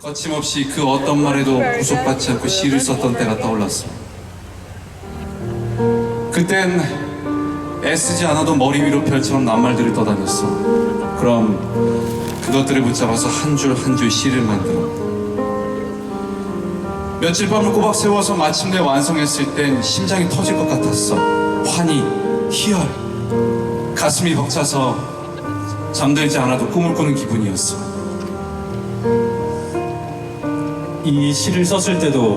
거침없이 그 어떤 말에도 구속받지 않고 시를 썼던 때가 떠올랐어. 그땐 애쓰지 않아도 머리 위로 별처럼 낱말들을 떠다녔어. 그럼 그것들을 붙잡아서 한 줄 한 줄 시를 만들어. 며칠 밤을 꼬박 세워서 마침내 완성했을 땐 심장이 터질 것 같았어. 환희, 희열, 가슴이 벅차서 잠들지 않아도 꿈을 꾸는 기분이었어. 이 시를 썼을 때도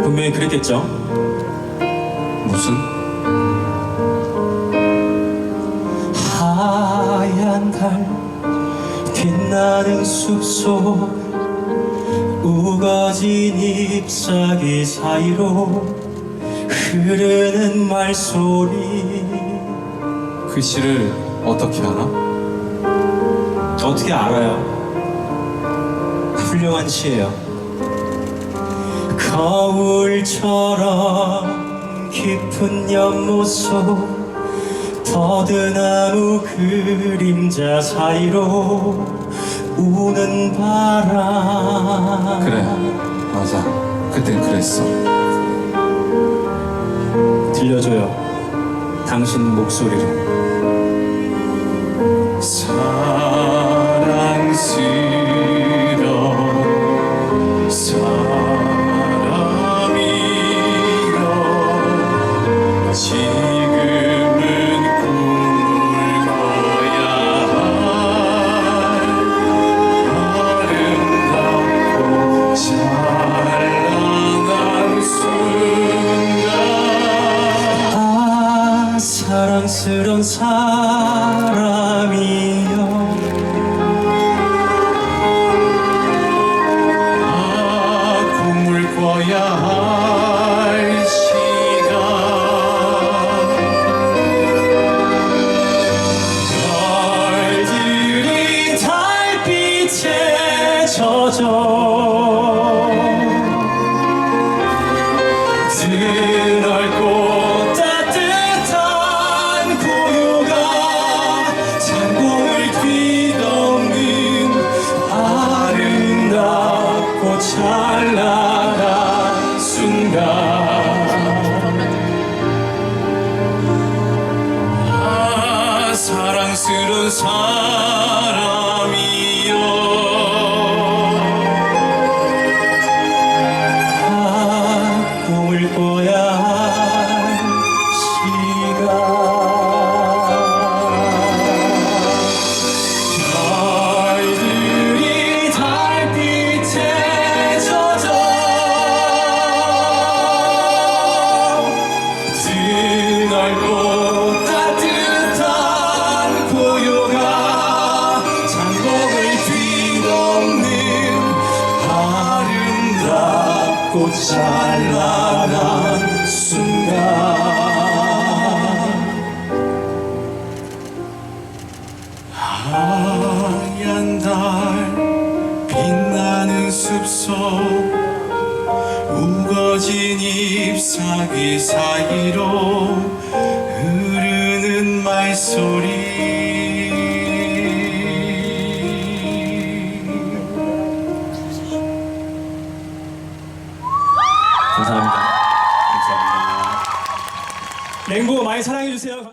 분명히 그랬겠죠? 무슨? 하얀 달 빛나는 숲속 우거진 잎사귀 사이로 흐르는 말소리 그 시를 어떻게 알아? 어떻게 알아요? 훌륭한 시예요 거울처럼 깊은 연못 속 더드나무 그림자 사이로 우는 바람 그래, 맞아. 그땐 그랬어. 들려줘요 당신 목소리로 사랑스런 사람이여 아 꿈을 꿔야 할 시간. 별들이 달빛에 젖어 사랑스러운 사람 아름답고 찬란한 순간. 하얀 달 빛나는 숲속 우거진 잎사귀 사이로 흐르는 말소리 감사합니다. 감사합니다. 랭보 많이 사랑해주세요.